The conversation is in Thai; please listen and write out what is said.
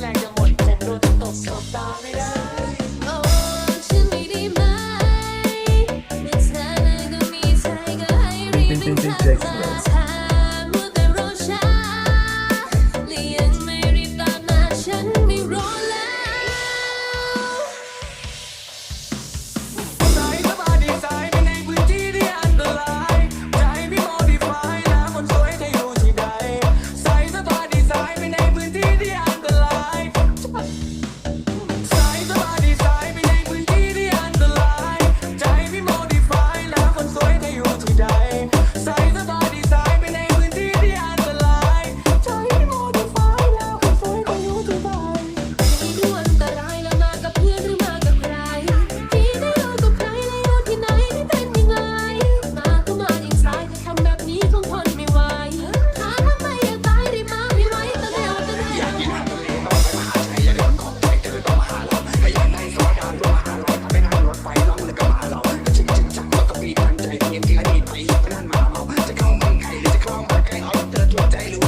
แรงจะหมดผมโดนตกสบตาไม่ได้ Think, think, think, Jackson. หรือจะคลองรักใครเอาเธอทั่วใจหรือ